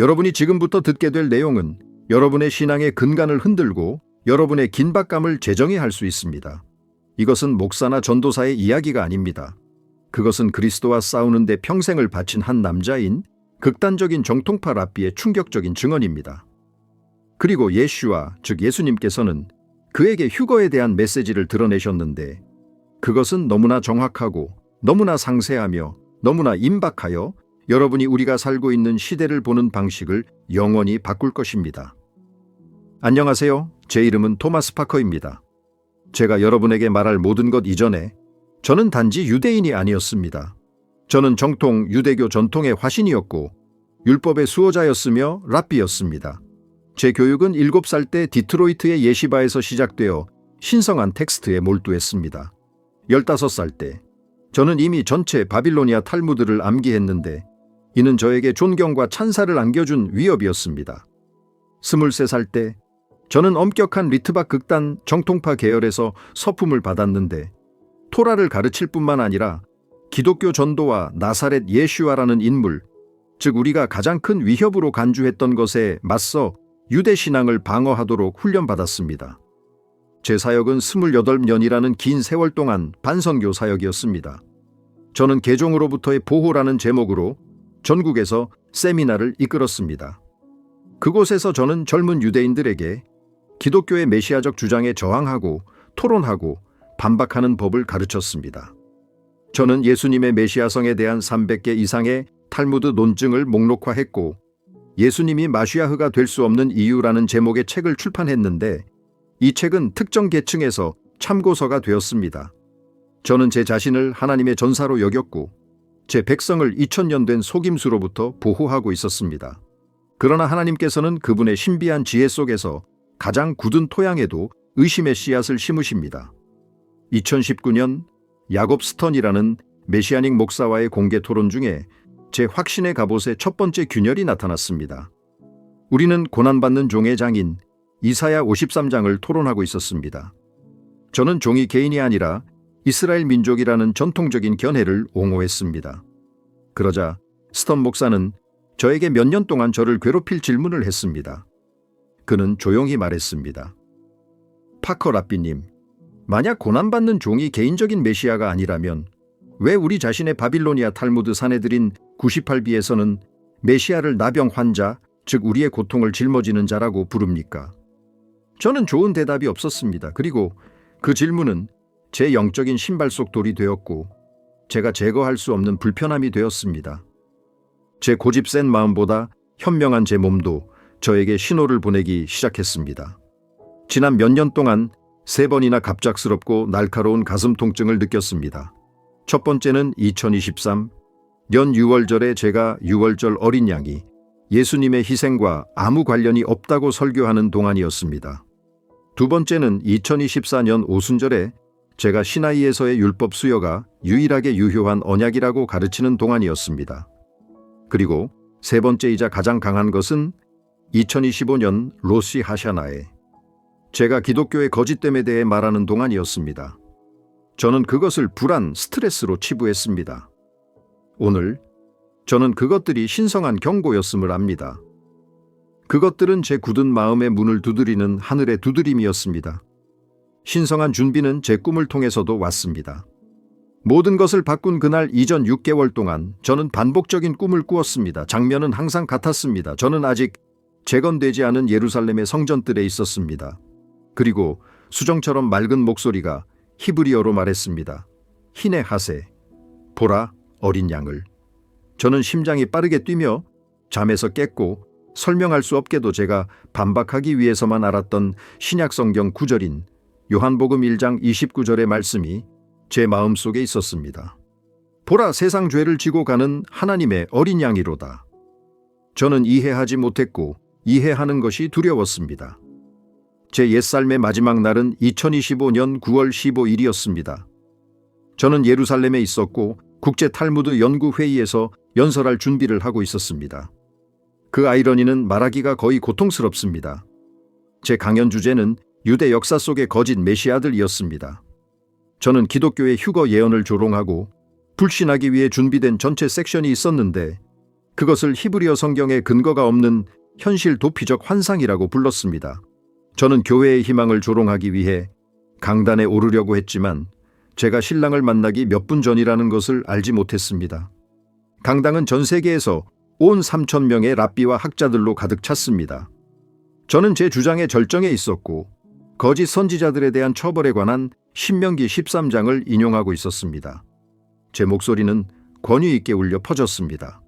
여러분이 지금부터 듣게 될 내용은 여러분의 신앙의 근간을 흔들고 여러분의 긴박감을 재정의 할 수 있습니다. 이것은 목사나 전도사의 이야기가 아닙니다. 그것은 그리스도와 싸우는데 평생을 바친 한 남자인 극단적인 정통파 랍비의 충격적인 증언입니다. 그리고 예슈와 즉 예수님께서는 그에게 휴거에 대한 메시지를 드러내셨는데 그것은 너무나 정확하고 너무나 상세하며 너무나 임박하여 여러분이 우리가 살고 있는 시대를 보는 방식을 영원히 바꿀 것입니다. 안녕하세요. 제 이름은 토마스 파커입니다. 제가 여러분에게 말할 모든 것 이전에 저는 단지 유대인이 아니었습니다. 저는 정통 유대교 전통의 화신이었고 율법의 수호자였으며 랍비였습니다. 제 교육은 7살 때 디트로이트의 예시바에서 시작되어 신성한 텍스트에 몰두했습니다. 15살 때 저는 이미 전체 바빌로니아 탈무드를 암기했는데 이는 저에게 존경과 찬사를 안겨준 위협이었습니다. 23살 때 저는 엄격한 리트박 극단 정통파 계열에서 서품을 받았는데 토라를 가르칠 뿐만 아니라 기독교 전도와 나사렛 예슈아라는 인물, 즉 우리가 가장 큰 위협으로 간주했던 것에 맞서 유대 신앙을 방어하도록 훈련받았습니다. 제 사역은 28년이라는 긴 세월 동안 반선교 사역이었습니다. 저는 개종으로부터의 보호라는 제목으로 전국에서 세미나를 이끌었습니다. 그곳에서 저는 젊은 유대인들에게 기독교의 메시아적 주장에 저항하고 토론하고 반박하는 법을 가르쳤습니다. 저는 예수님의 메시아성에 대한 300개 이상의 탈무드 논증을 목록화했고 예수님이 마시아흐가 될 수 없는 이유라는 제목의 책을 출판했는데 이 책은 특정 계층에서 참고서가 되었습니다. 저는 제 자신을 하나님의 전사로 여겼고 제 백성을 2000년 된 속임수로부터 보호하고 있었습니다. 그러나 하나님께서는 그분의 신비한 지혜 속에서 가장 굳은 토양에도 의심의 씨앗을 심으십니다. 2019년 야곱 스턴이라는 메시아닉 목사와의 공개 토론 중에 제 확신의 갑옷의 첫 번째 균열이 나타났습니다. 우리는 고난받는 종의 장인 이사야 53장을 토론하고 있었습니다. 저는 종이 개인이 아니라 이스라엘 민족이라는 전통적인 견해를 옹호했습니다. 그러자 스턴 목사는 저에게 몇 년 동안 저를 괴롭힐 질문을 했습니다. 그는 조용히 말했습니다. 파커 라비님, 만약 고난받는 종이 개인적인 메시아가 아니라면 왜 우리 자신의 바빌로니아 탈무드 사내들인 98비에서는 메시아를 나병 환자, 즉 우리의 고통을 짊어지는 자라고 부릅니까? 저는 좋은 대답이 없었습니다. 그리고 그 질문은 제 영적인 신발 속 돌이 되었고 제가 제거할 수 없는 불편함이 되었습니다. 제 고집 센 마음보다 현명한 제 몸도 저에게 신호를 보내기 시작했습니다. 지난 몇 년 동안 세 번이나 갑작스럽고 날카로운 가슴 통증을 느꼈습니다. 첫 번째는 2023년 6월절에 제가 6월절 어린 양이 예수님의 희생과 아무 관련이 없다고 설교하는 동안이었습니다. 두 번째는 2024년 오순절에 제가 시나이에서의 율법 수여가 유일하게 유효한 언약이라고 가르치는 동안이었습니다. 그리고 세 번째이자 가장 강한 것은 2025년 로시 하샤나에 제가 기독교의 거짓됨에 대해 말하는 동안이었습니다. 저는 그것을 불안, 스트레스로 치부했습니다. 오늘 저는 그것들이 신성한 경고였음을 압니다. 그것들은 제 굳은 마음의 문을 두드리는 하늘의 두드림이었습니다. 신성한 준비는 제 꿈을 통해서도 왔습니다. 모든 것을 바꾼 그날 이전 6개월 동안 저는 반복적인 꿈을 꾸었습니다. 장면은 항상 같았습니다. 저는 아직 재건되지 않은 예루살렘의 성전들에 있었습니다. 그리고 수정처럼 맑은 목소리가 히브리어로 말했습니다. 희네 하세, 보라 어린 양을. 저는 심장이 빠르게 뛰며 잠에서 깼고 설명할 수 없게도 제가 반박하기 위해서만 알았던 신약 성경 구절인 요한복음 1장 29절의 말씀이 제 마음속에 있었습니다. 보라 세상 죄를 지고 가는 하나님의 어린 양이로다. 저는 이해하지 못했고 이해하는 것이 두려웠습니다. 제 옛삶의 마지막 날은 2025년 9월 15일이었습니다. 저는 예루살렘에 있었고 국제 탈무드 연구 회의에서 연설할 준비를 하고 있었습니다. 그 아이러니는 말하기가 거의 고통스럽습니다. 제 강연 주제는 유대 역사 속의 거짓 메시아들이었습니다. 저는 기독교의 휴거 예언을 조롱하고 불신하기 위해 준비된 전체 섹션이 있었는데 그것을 히브리어 성경에 근거가 없는 현실 도피적 환상이라고 불렀습니다. 저는 교회의 희망을 조롱하기 위해 강단에 오르려고 했지만 제가 신랑을 만나기 몇 분 전이라는 것을 알지 못했습니다. 강당은 전 세계에서 온 3천 명의 랍비와 학자들로 가득 찼습니다. 저는 제 주장에 절정에 있었고 거짓 선지자들에 대한 처벌에 관한 신명기 13장을 인용하고 있었습니다. 제 목소리는 권위 있게 울려 퍼졌습니다.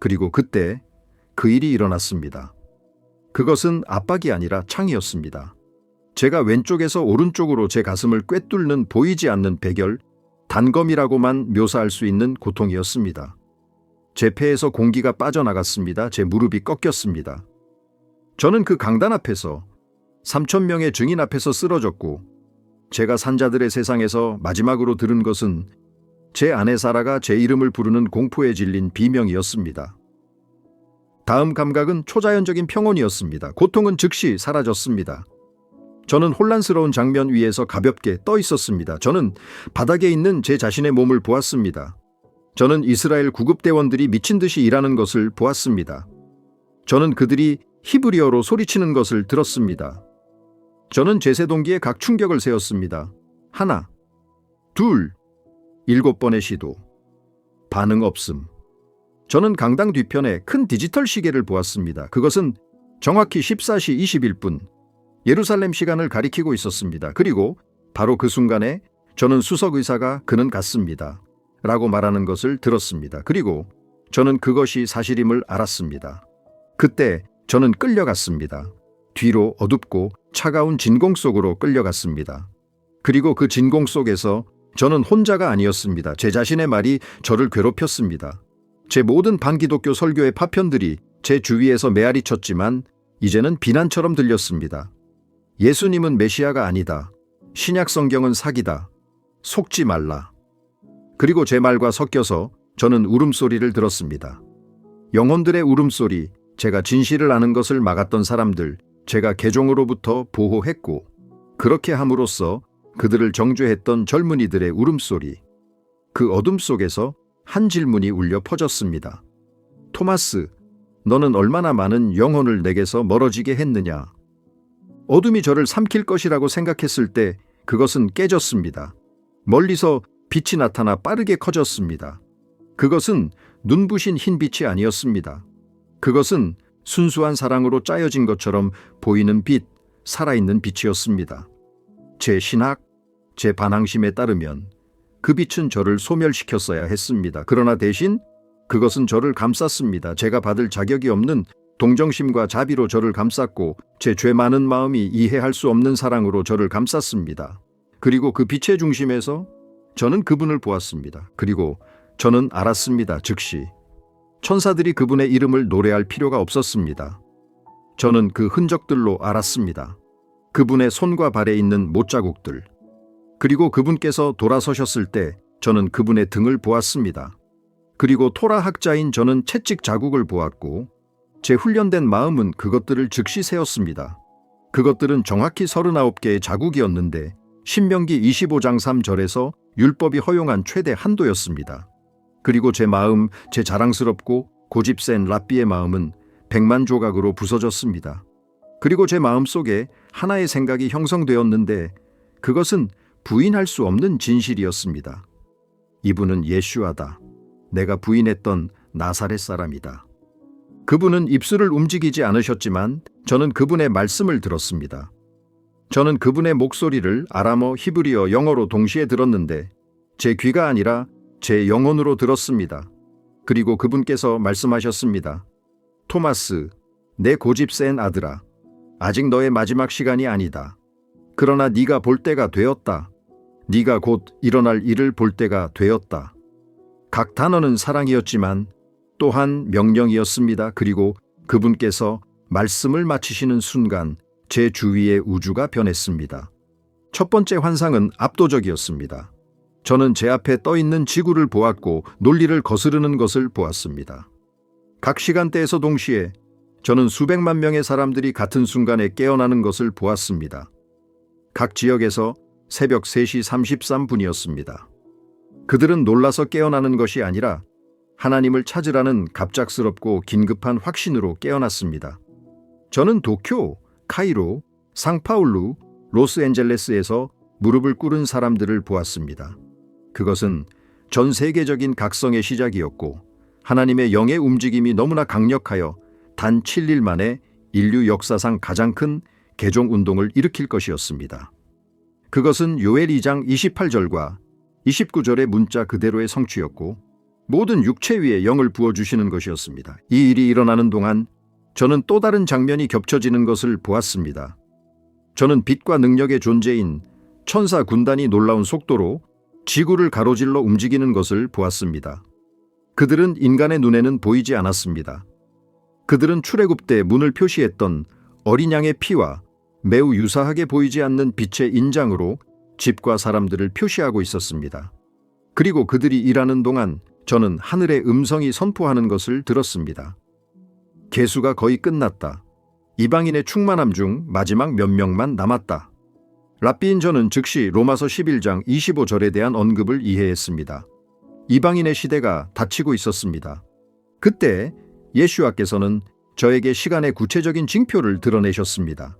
그리고 그때 그 일이 일어났습니다. 그것은 압박이 아니라 창이었습니다. 제가 왼쪽에서 오른쪽으로 제 가슴을 꿰뚫는 보이지 않는 백열, 단검이라고만 묘사할 수 있는 고통이었습니다. 제 폐에서 공기가 빠져나갔습니다. 제 무릎이 꺾였습니다. 저는 그 강단 앞에서 3천 명의 증인 앞에서 쓰러졌고 제가 산자들의 세상에서 마지막으로 들은 것은 제 아내 사라가 제 이름을 부르는 공포에 질린 비명이었습니다. 다음 감각은 초자연적인 평온이었습니다. 고통은 즉시 사라졌습니다. 저는 혼란스러운 장면 위에서 가볍게 떠 있었습니다. 저는 바닥에 있는 제 자신의 몸을 보았습니다. 저는 이스라엘 구급대원들이 미친 듯이 일하는 것을 보았습니다. 저는 그들이 히브리어로 소리치는 것을 들었습니다. 저는 제세 동기에 각 충격을 세웠습니다. 하나, 둘, 일곱 번의 시도. 반응 없음. 저는 강당 뒤편에 큰 디지털 시계를 보았습니다. 그것은 정확히 14시 21분, 예루살렘 시간을 가리키고 있었습니다. 그리고 바로 그 순간에 저는 수석 의사가 그는 갔습니다. 라고 말하는 것을 들었습니다. 그리고 저는 그것이 사실임을 알았습니다. 그때 저는 끌려갔습니다. 뒤로 어둡고 차가운 진공 속으로 끌려갔습니다. 그리고 그 진공 속에서 저는 혼자가 아니었습니다. 제 자신의 말이 저를 괴롭혔습니다. 제 모든 반기독교 설교의 파편들이 제 주위에서 메아리 쳤지만 이제는 비난처럼 들렸습니다. 예수님은 메시아가 아니다. 신약 성경은 사기다. 속지 말라. 그리고 제 말과 섞여서 저는 울음소리를 들었습니다. 영혼들의 울음소리, 제가 진실을 아는 것을 막았던 사람들, 제가 개종으로부터 보호했고, 그렇게 함으로써 그들을 정죄했던 젊은이들의 울음소리. 그 어둠 속에서 한 질문이 울려 퍼졌습니다. 토마스, 너는 얼마나 많은 영혼을 내게서 멀어지게 했느냐? 어둠이 저를 삼킬 것이라고 생각했을 때 그것은 깨졌습니다. 멀리서 빛이 나타나 빠르게 커졌습니다. 그것은 눈부신 흰 빛이 아니었습니다. 그것은 순수한 사랑으로 짜여진 것처럼 보이는 빛, 살아있는 빛이었습니다. 제 신학, 제 반항심에 따르면 그 빛은 저를 소멸시켰어야 했습니다. 그러나 대신 그것은 저를 감쌌습니다. 제가 받을 자격이 없는 동정심과 자비로 저를 감쌌고 제 죄 많은 마음이 이해할 수 없는 사랑으로 저를 감쌌습니다. 그리고 그 빛의 중심에서 저는 그분을 보았습니다. 그리고 저는 알았습니다. 즉시 천사들이 그분의 이름을 노래할 필요가 없었습니다. 저는 그 흔적들로 알았습니다. 그분의 손과 발에 있는 못자국들. 그리고 그분께서 돌아서셨을 때 저는 그분의 등을 보았습니다. 그리고 토라 학자인 저는 채찍 자국을 보았고 제 훈련된 마음은 그것들을 즉시 세웠습니다. 그것들은 정확히 39개의 자국이었는데 신명기 25장 3절에서 율법이 허용한 최대 한도였습니다. 그리고 제 마음, 제 자랑스럽고 고집센 랍비의 마음은 백만 조각으로 부서졌습니다. 그리고 제 마음 속에 하나의 생각이 형성되었는데 그것은 부인할 수 없는 진실이었습니다. 이분은 예슈아다. 내가 부인했던 나사렛 사람이다. 그분은 입술을 움직이지 않으셨지만 저는 그분의 말씀을 들었습니다. 저는 그분의 목소리를 아람어, 히브리어, 영어로 동시에 들었는데 제 귀가 아니라 제 영혼으로 들었습니다. 그리고 그분께서 말씀하셨습니다. 토마스, 내 고집 센 아들아. 아직 너의 마지막 시간이 아니다. 그러나 네가 볼 때가 되었다. 네가 곧 일어날 일을 볼 때가 되었다. 각 단어는 사랑이었지만 또한 명령이었습니다. 그리고 그분께서 말씀을 마치시는 순간 제 주위의 우주가 변했습니다. 첫 번째 환상은 압도적이었습니다. 저는 제 앞에 떠 있는 지구를 보았고 논리를 거스르는 것을 보았습니다. 각 시간대에서 동시에 저는 수백만 명의 사람들이 같은 순간에 깨어나는 것을 보았습니다. 각 지역에서 새벽 3시 33분이었습니다. 그들은 놀라서 깨어나는 것이 아니라 하나님을 찾으라는 갑작스럽고 긴급한 확신으로 깨어났습니다. 저는 도쿄, 카이로, 상파울루, 로스앤젤레스에서 무릎을 꿇은 사람들을 보았습니다. 그것은 전 세계적인 각성의 시작이었고 하나님의 영의 움직임이 너무나 강력하여 단 7일 만에 인류 역사상 가장 큰 개종 운동을 일으킬 것이었습니다. 그것은 요엘 2장 28절과 29절의 문자 그대로의 성취였고 모든 육체 위에 영을 부어 주시는 것이었습니다. 이 일이 일어나는 동안 저는 또 다른 장면이 겹쳐지는 것을 보았습니다. 저는 빛과 능력의 존재인 천사 군단이 놀라운 속도로 지구를 가로질러 움직이는 것을 보았습니다. 그들은 인간의 눈에는 보이지 않았습니다. 그들은 출애굽 때 문을 표시했던 어린 양의 피와 매우 유사하게 보이지 않는 빛의 인장으로 집과 사람들을 표시하고 있었습니다. 그리고 그들이 일하는 동안 저는 하늘의 음성이 선포하는 것을 들었습니다. 개수가 거의 끝났다. 이방인의 충만함 중 마지막 몇 명만 남았다. 랍비인 저는 즉시 로마서 11장 25절에 대한 언급을 이해했습니다. 이방인의 시대가 닫히고 있었습니다. 그때 예수와께서는 저에게 시간의 구체적인 징표를 드러내셨습니다.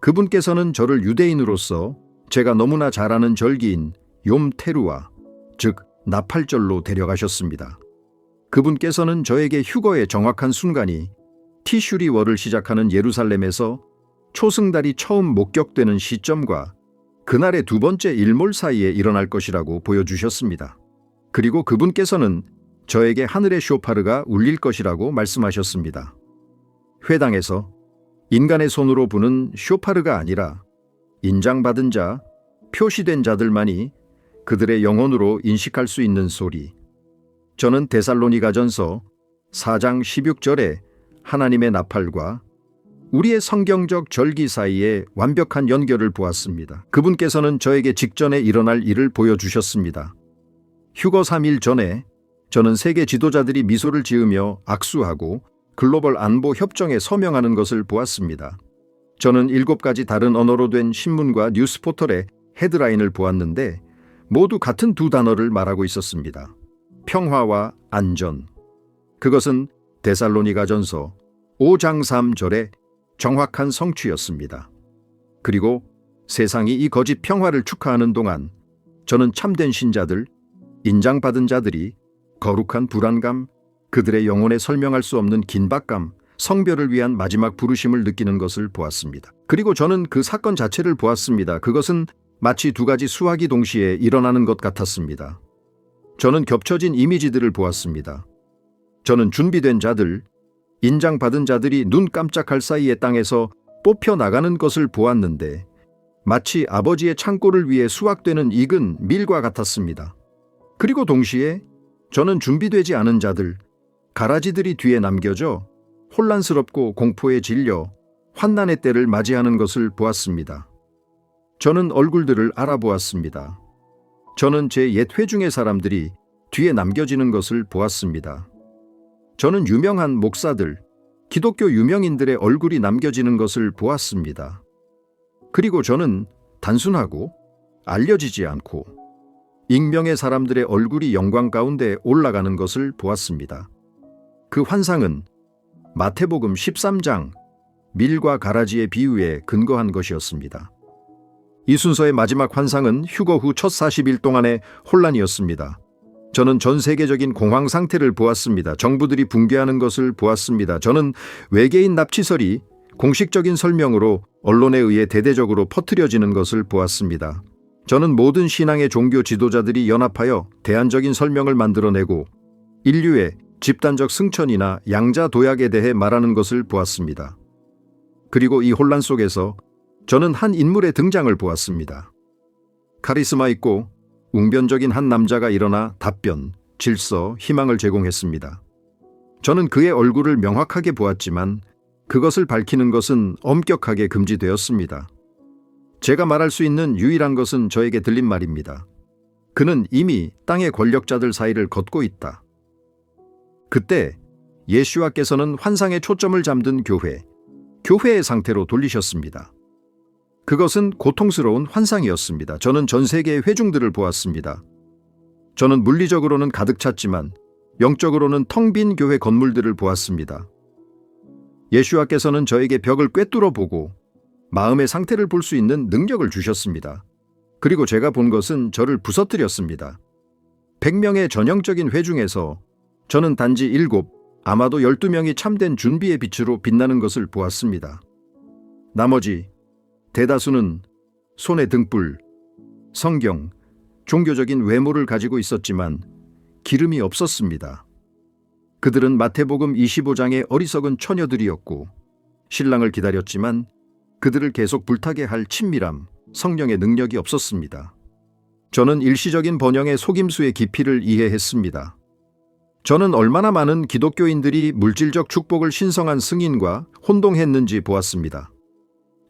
그분께서는 저를 유대인으로서 제가 너무나 잘 아는 절기인 욤테루와 즉 나팔절로 데려가셨습니다. 그분께서는 저에게 휴거의 정확한 순간이 티슈리월을 시작하는 예루살렘에서 초승달이 처음 목격되는 시점과 그날의 두 번째 일몰 사이에 일어날 것이라고 보여주셨습니다. 그리고 그분께서는 저에게 하늘의 쇼파르가 울릴 것이라고 말씀하셨습니다. 회당에서 인간의 손으로 부는 쇼파르가 아니라 인장받은 자, 표시된 자들만이 그들의 영혼으로 인식할 수 있는 소리. 저는 데살로니가전서 4장 16절에 하나님의 나팔과 우리의 성경적 절기 사이에 완벽한 연결을 보았습니다. 그분께서는 저에게 직전에 일어날 일을 보여주셨습니다. 휴거 3일 전에 저는 세계 지도자들이 미소를 지으며 악수하고 글로벌 안보 협정에 서명하는 것을 보았습니다. 저는 일곱 가지 다른 언어로 된 신문과 뉴스 포털의 헤드라인을 보았는데 모두 같은 두 단어를 말하고 있었습니다. 평화와 안전. 그것은 데살로니가 전서 5장 3절의 정확한 성취였습니다. 그리고 세상이 이 거짓 평화를 축하하는 동안 저는 참된 신자들, 인장받은 자들이 거룩한 불안감, 그들의 영혼에 설명할 수 없는 긴박감, 성별을 위한 마지막 부르심을 느끼는 것을 보았습니다. 그리고 저는 그 사건 자체를 보았습니다. 그것은 마치 두 가지 수학이 동시에 일어나는 것 같았습니다. 저는 겹쳐진 이미지들을 보았습니다. 저는 준비된 자들, 인장받은 자들이 눈 깜짝할 사이에 땅에서 뽑혀 나가는 것을 보았는데 마치 아버지의 창고를 위해 수확되는 익은 밀과 같았습니다. 그리고 동시에 저는 준비되지 않은 자들, 가라지들이 뒤에 남겨져 혼란스럽고 공포에 질려 환난의 때를 맞이하는 것을 보았습니다. 저는 얼굴들을 알아보았습니다. 저는 제 옛 회중의 사람들이 뒤에 남겨지는 것을 보았습니다. 저는 유명한 목사들, 기독교 유명인들의 얼굴이 남겨지는 것을 보았습니다. 그리고 저는 단순하고 알려지지 않고 익명의 사람들의 얼굴이 영광 가운데 올라가는 것을 보았습니다. 그 환상은 마태복음 13장 밀과 가라지의 비유에 근거한 것이었습니다. 이 순서의 마지막 환상은 휴거 후 첫 40일 동안의 혼란이었습니다. 저는 전 세계적인 공황 상태를 보았습니다. 정부들이 붕괴하는 것을 보았습니다. 저는 외계인 납치설이 공식적인 설명으로 언론에 의해 대대적으로 퍼뜨려지는 것을 보았습니다. 저는 모든 신앙의 종교 지도자들이 연합하여 대안적인 설명을 만들어내고 인류의 집단적 승천이나 양자 도약에 대해 말하는 것을 보았습니다. 그리고 이 혼란 속에서 저는 한 인물의 등장을 보았습니다. 카리스마 있고 웅변적인 한 남자가 일어나 답변, 질서, 희망을 제공했습니다. 저는 그의 얼굴을 명확하게 보았지만 그것을 밝히는 것은 엄격하게 금지되었습니다. 제가 말할 수 있는 유일한 것은 저에게 들린 말입니다. 그는 이미 땅의 권력자들 사이를 걷고 있다. 그때 예수와께서는 환상의 초점을 잠든 교회, 교회의 상태로 돌리셨습니다. 그것은 고통스러운 환상이었습니다. 저는 전 세계의 회중들을 보았습니다. 저는 물리적으로는 가득 찼지만 영적으로는 텅 빈 교회 건물들을 보았습니다. 예수와께서는 저에게 벽을 꿰뚫어 보고 마음의 상태를 볼 수 있는 능력을 주셨습니다. 그리고 제가 본 것은 저를 부서뜨렸습니다. 100명의 전형적인 회 중에서 저는 단지 7, 아마도 12명이 참된 준비의 빛으로 빛나는 것을 보았습니다. 나머지 대다수는 손에 등불, 성경, 종교적인 외모를 가지고 있었지만 기름이 없었습니다. 그들은 마태복음 25장의 어리석은 처녀들이었고 신랑을 기다렸지만 그들을 계속 불타게 할 친밀함, 성령의 능력이 없었습니다. 저는 일시적인 번영의 속임수의 깊이를 이해했습니다. 저는 얼마나 많은 기독교인들이 물질적 축복을 신성한 승인과 혼동했는지 보았습니다.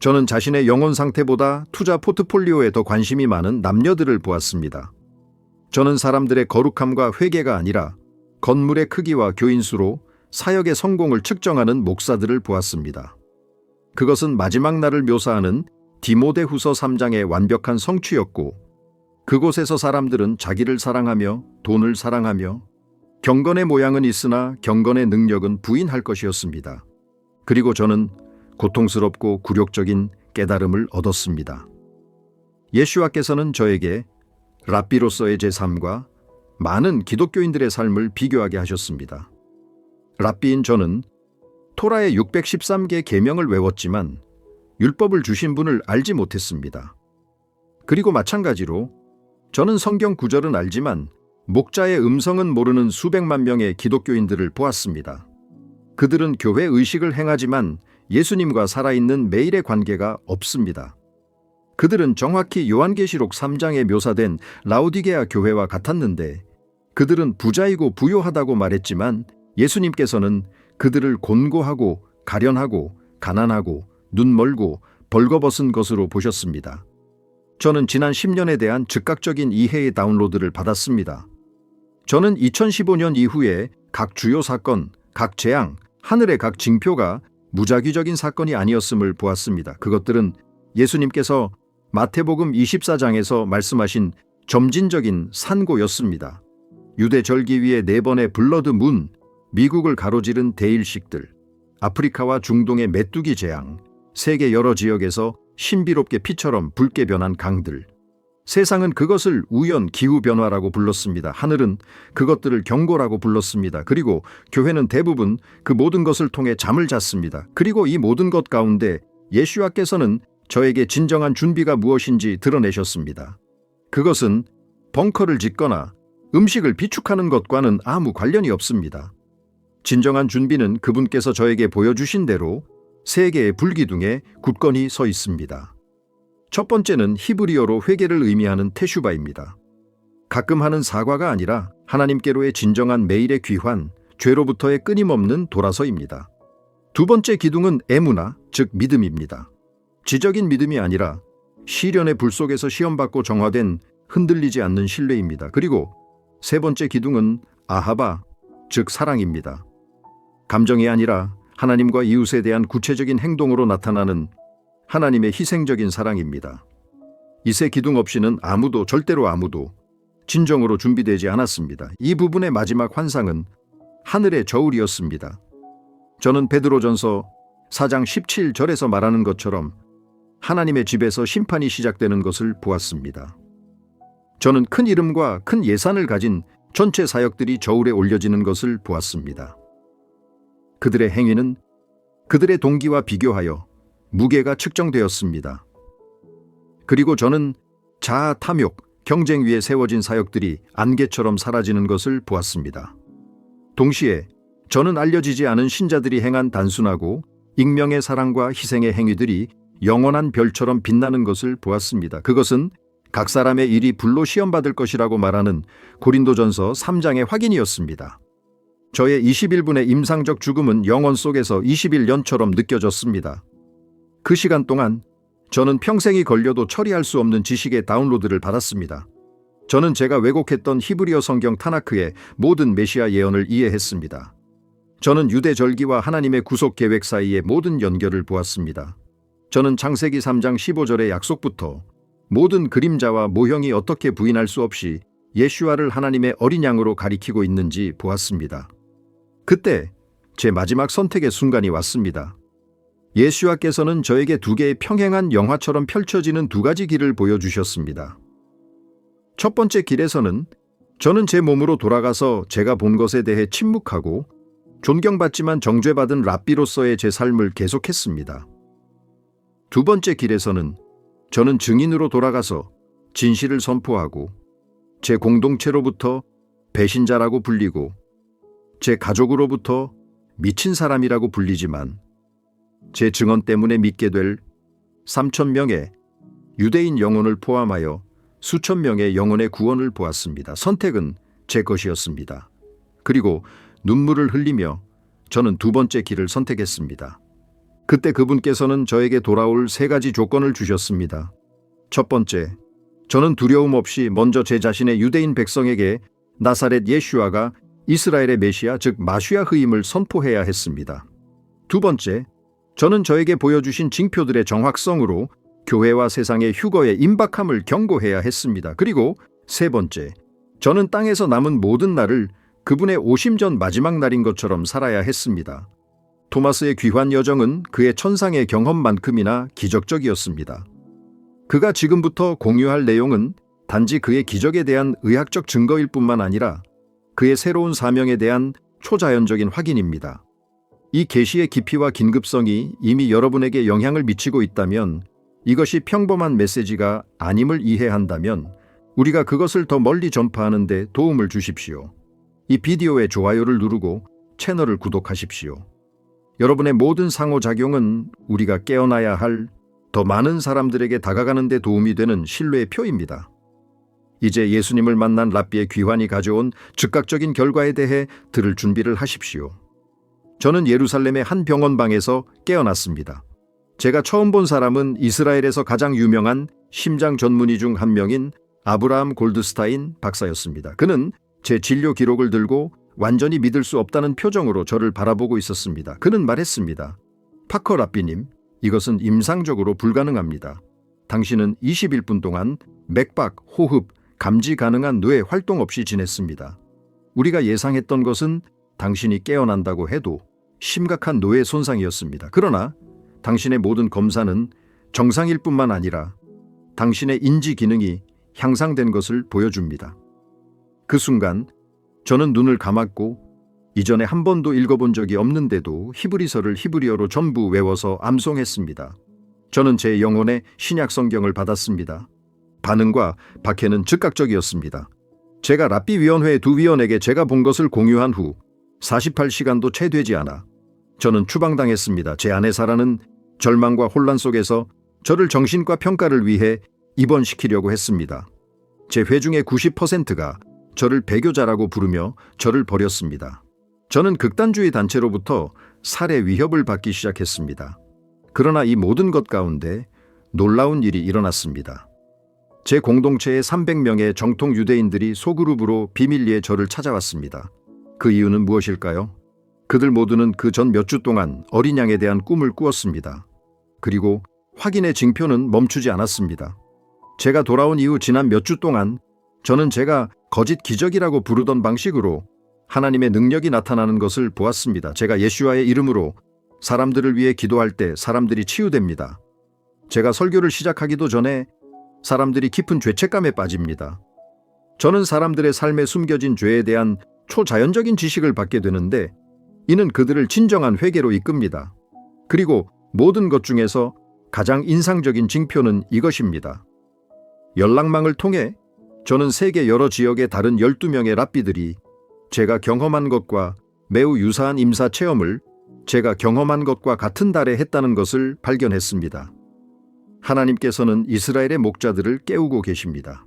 저는 자신의 영혼 상태보다 투자 포트폴리오에 더 관심이 많은 남녀들을 보았습니다. 저는 사람들의 거룩함과 회개가 아니라 건물의 크기와 교인수로 사역의 성공을 측정하는 목사들을 보았습니다. 그것은 마지막 날을 묘사하는 디모데 후서 3장의 완벽한 성취였고 그곳에서 사람들은 자기를 사랑하며 돈을 사랑하며 경건의 모양은 있으나 경건의 능력은 부인할 것이었습니다. 그리고 저는 고통스럽고 굴욕적인 깨달음을 얻었습니다. 예수와께서는 저에게 랍비로서의 제 삶과 많은 기독교인들의 삶을 비교하게 하셨습니다. 랍비인 저는 토라의 613개 계명을 외웠지만 율법을 주신 분을 알지 못했습니다. 그리고 마찬가지로 저는 성경 구절은 알지만 목자의 음성은 모르는 수백만 명의 기독교인들을 보았습니다. 그들은 교회 의식을 행하지만 예수님과 살아있는 매일의 관계가 없습니다. 그들은 정확히 요한계시록 3장에 묘사된 라우디게아 교회와 같았는데 그들은 부자이고 부요하다고 말했지만 예수님께서는 그들을 곤고하고 가련하고 가난하고 눈 멀고 벌거벗은 것으로 보셨습니다. 저는 지난 10년에 대한 즉각적인 이해의 다운로드를 받았습니다. 저는 2015년 이후에 각 주요 사건, 각 재앙, 하늘의 각 징표가 무작위적인 사건이 아니었음을 보았습니다. 그것들은 예수님께서 마태복음 24장에서 말씀하신 점진적인 산고였습니다. 유대 절기 위에 네 번의 블러드 문, 미국을 가로지른 대일식들, 아프리카와 중동의 메뚜기 재앙, 세계 여러 지역에서 신비롭게 피처럼 붉게 변한 강들. 세상은 그것을 우연 기후 변화라고 불렀습니다. 하늘은 그것들을 경고라고 불렀습니다. 그리고 교회는 대부분 그 모든 것을 통해 잠을 잤습니다. 그리고 이 모든 것 가운데 예수와께서는 저에게 진정한 준비가 무엇인지 드러내셨습니다. 그것은 벙커를 짓거나 음식을 비축하는 것과는 아무 관련이 없습니다. 진정한 준비는 그분께서 저에게 보여주신 대로 세계의 불기둥에 굳건히 서 있습니다. 첫 번째는 히브리어로 회개를 의미하는 테슈바입니다. 가끔 하는 사과가 아니라 하나님께로의 진정한 매일의 귀환, 죄로부터의 끊임없는 돌아서입니다. 두 번째 기둥은 에무나, 즉 믿음입니다. 지적인 믿음이 아니라 시련의 불 속에서 시험받고 정화된 흔들리지 않는 신뢰입니다. 그리고 세 번째 기둥은 아하바, 즉 사랑입니다. 감정이 아니라 하나님과 이웃에 대한 구체적인 행동으로 나타나는 하나님의 희생적인 사랑입니다. 이세 기둥 없이는 아무도 절대로 아무도 진정으로 준비되지 않았습니다. 이 부분의 마지막 환상은 하늘의 저울이었습니다. 저는 베드로전서 4장 17절에서 말하는 것처럼 하나님의 집에서 심판이 시작되는 것을 보았습니다. 저는 큰 이름과 큰 예산을 가진 전체 사역들이 저울에 올려지는 것을 보았습니다. 그들의 행위는 그들의 동기와 비교하여 무게가 측정되었습니다. 그리고 저는 자아 탐욕, 경쟁 위에 세워진 사역들이 안개처럼 사라지는 것을 보았습니다. 동시에 저는 알려지지 않은 신자들이 행한 단순하고 익명의 사랑과 희생의 행위들이 영원한 별처럼 빛나는 것을 보았습니다. 그것은 각 사람의 일이 불로 시험받을 것이라고 말하는 고린도전서 3장의 확인이었습니다. 저의 21분의 임상적 죽음은 영원 속에서 21년처럼 느껴졌습니다. 그 시간 동안 저는 평생이 걸려도 처리할 수 없는 지식의 다운로드를 받았습니다. 저는 제가 왜곡했던 히브리어 성경 타나크의 모든 메시아 예언을 이해했습니다. 저는 유대 절기와 하나님의 구속 계획 사이의 모든 연결을 보았습니다. 저는 창세기 3장 15절의 약속부터 모든 그림자와 모형이 어떻게 부인할 수 없이 예슈아를 하나님의 어린 양으로 가리키고 있는지 보았습니다. 그때 제 마지막 선택의 순간이 왔습니다. 예수와께서는 저에게 두 개의 평행한 영화처럼 펼쳐지는 두 가지 길을 보여주셨습니다. 첫 번째 길에서는 저는 제 몸으로 돌아가서 제가 본 것에 대해 침묵하고 존경받지만 정죄받은 랍비로서의 제 삶을 계속했습니다. 두 번째 길에서는 저는 증인으로 돌아가서 진실을 선포하고 제 공동체로부터 배신자라고 불리고 제 가족으로부터 미친 사람이라고 불리지만 제 증언 때문에 믿게 될 3천 명의 유대인 영혼을 포함하여 수천 명의 영혼의 구원을 보았습니다. 선택은 제 것이었습니다. 그리고 눈물을 흘리며 저는 두 번째 길을 선택했습니다. 그때 그분께서는 저에게 돌아올 세 가지 조건을 주셨습니다. 첫 번째, 저는 두려움 없이 먼저 제 자신의 유대인 백성에게 나사렛 예슈아가 이스라엘의 메시아 즉 마슈아 흐임을 선포해야 했습니다. 두 번째, 저는 저에게 보여주신 징표들의 정확성으로 교회와 세상의 휴거의 임박함을 경고해야 했습니다. 그리고 세 번째, 저는 땅에서 남은 모든 날을 그분의 오심 전 마지막 날인 것처럼 살아야 했습니다. 토마스의 귀환 여정은 그의 천상의 경험만큼이나 기적적이었습니다. 그가 지금부터 공유할 내용은 단지 그의 기적에 대한 의학적 증거일 뿐만 아니라 그의 새로운 사명에 대한 초자연적인 확인입니다. 이 계시의 깊이와 긴급성이 이미 여러분에게 영향을 미치고 있다면 이것이 평범한 메시지가 아님을 이해한다면 우리가 그것을 더 멀리 전파하는 데 도움을 주십시오. 이 비디오에 좋아요를 누르고 채널을 구독하십시오. 여러분의 모든 상호작용은 우리가 깨어나야 할 더 많은 사람들에게 다가가는 데 도움이 되는 신뢰의 표입니다. 이제 예수님을 만난 랍비의 귀환이 가져온 즉각적인 결과에 대해 들을 준비를 하십시오. 저는 예루살렘의 한 병원 방에서 깨어났습니다. 제가 처음 본 사람은 이스라엘에서 가장 유명한 심장 전문의 중 한 명인 아브라함 골드스타인 박사였습니다. 그는 제 진료 기록을 들고 완전히 믿을 수 없다는 표정으로 저를 바라보고 있었습니다. 그는 말했습니다. 파커 랍비님, 이것은 임상적으로 불가능합니다. 당신은 21분 동안 맥박, 호흡, 감지 가능한 뇌 활동 없이 지냈습니다. 우리가 예상했던 것은 당신이 깨어난다고 해도 심각한 노예 손상이었습니다. 그러나 당신의 모든 검사는 정상일 뿐만 아니라 당신의 인지 기능이 향상된 것을 보여줍니다. 그 순간 저는 눈을 감았고 이전에 한 번도 읽어본 적이 없는데도 히브리서를 히브리어로 전부 외워서 암송했습니다. 저는 제 영혼의 신약 성경을 받았습니다. 반응과 박해는 즉각적이었습니다. 제가 랍비 위원회의 두 위원에게 제가 본 것을 공유한 후 48시간도 채 되지 않아 저는 추방당했습니다. 제 아내 사라는 절망과 혼란 속에서 저를 정신과 평가를 위해 입원시키려고 했습니다. 제 회중의 90%가 저를 배교자라고 부르며 저를 버렸습니다. 저는 극단주의 단체로부터 살해 위협을 받기 시작했습니다. 그러나 이 모든 것 가운데 놀라운 일이 일어났습니다. 제 공동체의 300명의 정통 유대인들이 소그룹으로 비밀리에 저를 찾아왔습니다. 그 이유는 무엇일까요? 그들 모두는 그 전 몇 주 동안 어린 양에 대한 꿈을 꾸었습니다. 그리고 확인의 징표는 멈추지 않았습니다. 제가 돌아온 이후 지난 몇 주 동안 저는 제가 거짓 기적이라고 부르던 방식으로 하나님의 능력이 나타나는 것을 보았습니다. 제가 예수와의 이름으로 사람들을 위해 기도할 때 사람들이 치유됩니다. 제가 설교를 시작하기도 전에 사람들이 깊은 죄책감에 빠집니다. 저는 사람들의 삶에 숨겨진 죄에 대한 초자연적인 지식을 받게 되는데 이는 그들을 진정한 회개로 이끕니다. 그리고 모든 것 중에서 가장 인상적인 징표는 이것입니다. 연락망을 통해 저는 세계 여러 지역의 다른 12명의 랍비들이 제가 경험한 것과 매우 유사한 임사 체험을 제가 경험한 것과 같은 달에 했다는 것을 발견했습니다. 하나님께서는 이스라엘의 목자들을 깨우고 계십니다.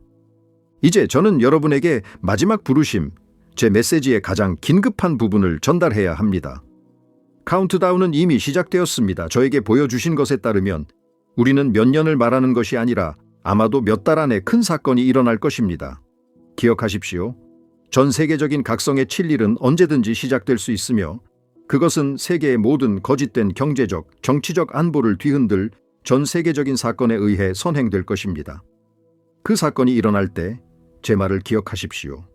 이제 저는 여러분에게 마지막 부르심, 제 메시지의 가장 긴급한 부분을 전달해야 합니다. 카운트다운은 이미 시작되었습니다. 저에게 보여주신 것에 따르면 우리는 몇 년을 말하는 것이 아니라 아마도 몇 달 안에 큰 사건이 일어날 것입니다. 기억하십시오. 전 세계적인 각성의 칠일은 언제든지 시작될 수 있으며 그것은 세계의 모든 거짓된 경제적, 정치적 안보를 뒤흔들 전 세계적인 사건에 의해 선행될 것입니다. 그 사건이 일어날 때 제 말을 기억하십시오.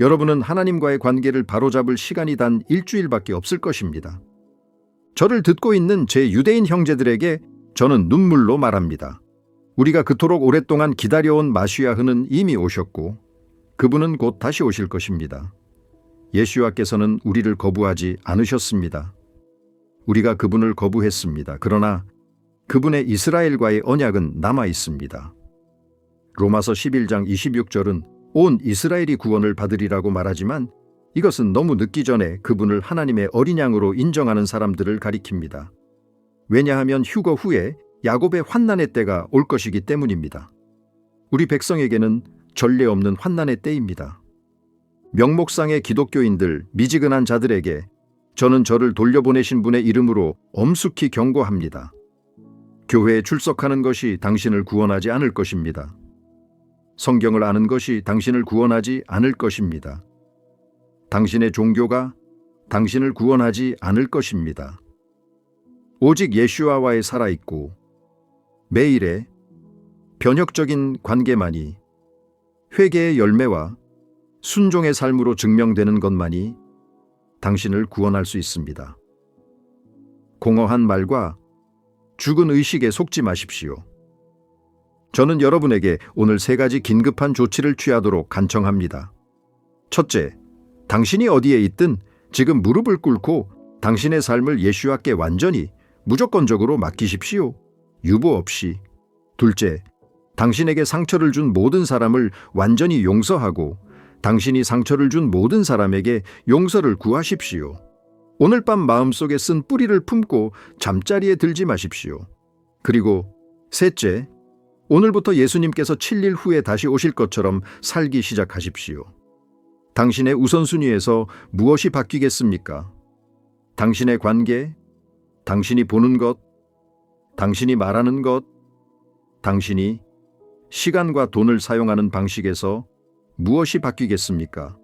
여러분은 하나님과의 관계를 바로잡을 시간이 단 일주일밖에 없을 것입니다. 저를 듣고 있는 제 유대인 형제들에게 저는 눈물로 말합니다. 우리가 그토록 오랫동안 기다려온 마시아흐는 이미 오셨고 그분은 곧 다시 오실 것입니다. 예수와께서는 우리를 거부하지 않으셨습니다. 우리가 그분을 거부했습니다. 그러나 그분의 이스라엘과의 언약은 남아 있습니다. 로마서 11장 26절은 온 이스라엘이 구원을 받으리라고 말하지만 이것은 너무 늦기 전에 그분을 하나님의 어린 양으로 인정하는 사람들을 가리킵니다. 왜냐하면 휴거 후에 야곱의 환난의 때가 올 것이기 때문입니다. 우리 백성에게는 전례 없는 환난의 때입니다. 명목상의 기독교인들, 미지근한 자들에게 저는 저를 돌려보내신 분의 이름으로 엄숙히 경고합니다. 교회에 출석하는 것이 당신을 구원하지 않을 것입니다. 성경을 아는 것이 당신을 구원하지 않을 것입니다. 당신의 종교가 당신을 구원하지 않을 것입니다. 오직 예슈아와의 살아있고 매일의 변혁적인 관계만이 회개의 열매와 순종의 삶으로 증명되는 것만이 당신을 구원할 수 있습니다. 공허한 말과 죽은 의식에 속지 마십시오. 저는 여러분에게 오늘 세 가지 긴급한 조치를 취하도록 간청합니다. 첫째, 당신이 어디에 있든 지금 무릎을 꿇고 당신의 삶을 예수와께 완전히 무조건적으로 맡기십시오. 유보 없이. 둘째, 당신에게 상처를 준 모든 사람을 완전히 용서하고 당신이 상처를 준 모든 사람에게 용서를 구하십시오. 오늘 밤 마음속에 쓴 뿌리를 품고 잠자리에 들지 마십시오. 그리고 셋째, 오늘부터 예수님께서 7일 후에 다시 오실 것처럼 살기 시작하십시오. 당신의 우선순위에서 무엇이 바뀌겠습니까? 당신의 관계, 당신이 보는 것, 당신이 말하는 것, 당신이 시간과 돈을 사용하는 방식에서 무엇이 바뀌겠습니까?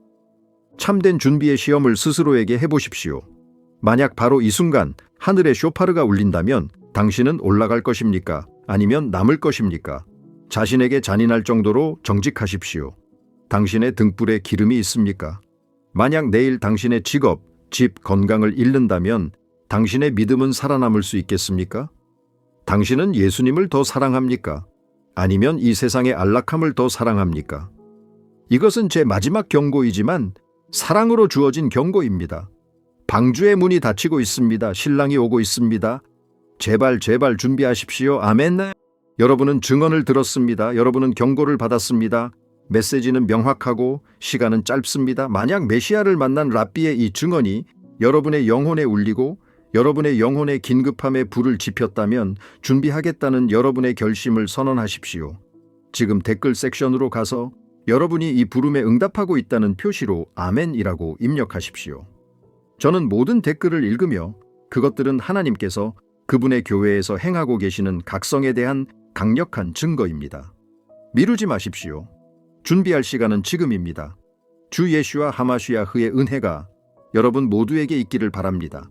참된 준비의 시험을 스스로에게 해보십시오. 만약 바로 이 순간 하늘에 쇼파르가 울린다면 당신은 올라갈 것입니까? 아니면 남을 것입니까? 자신에게 잔인할 정도로 정직하십시오. 당신의 등불에 기름이 있습니까? 만약 내일 당신의 직업, 집, 건강을 잃는다면 당신의 믿음은 살아남을 수 있겠습니까? 당신은 예수님을 더 사랑합니까? 아니면 이 세상의 안락함을 더 사랑합니까? 이것은 제 마지막 경고이지만 사랑으로 주어진 경고입니다. 방주의 문이 닫히고 있습니다. 신랑이 오고 있습니다. 제발 제발 준비하십시오. 아멘. 여러분은 증언을 들었습니다. 여러분은 경고를 받았습니다. 메시지는 명확하고 시간은 짧습니다. 만약 메시아를 만난 랍비의 이 증언이 여러분의 영혼에 울리고 여러분의 영혼의 긴급함에 불을 지폈다면 준비하겠다는 여러분의 결심을 선언하십시오. 지금 댓글 섹션으로 가서 여러분이 이 부름에 응답하고 있다는 표시로 아멘이라고 입력하십시오. 저는 모든 댓글을 읽으며 그것들은 하나님께서 그분의 교회에서 행하고 계시는 각성에 대한 강력한 증거입니다. 미루지 마십시오. 준비할 시간은 지금입니다. 주 예슈와 하마시아흐의 은혜가 여러분 모두에게 있기를 바랍니다.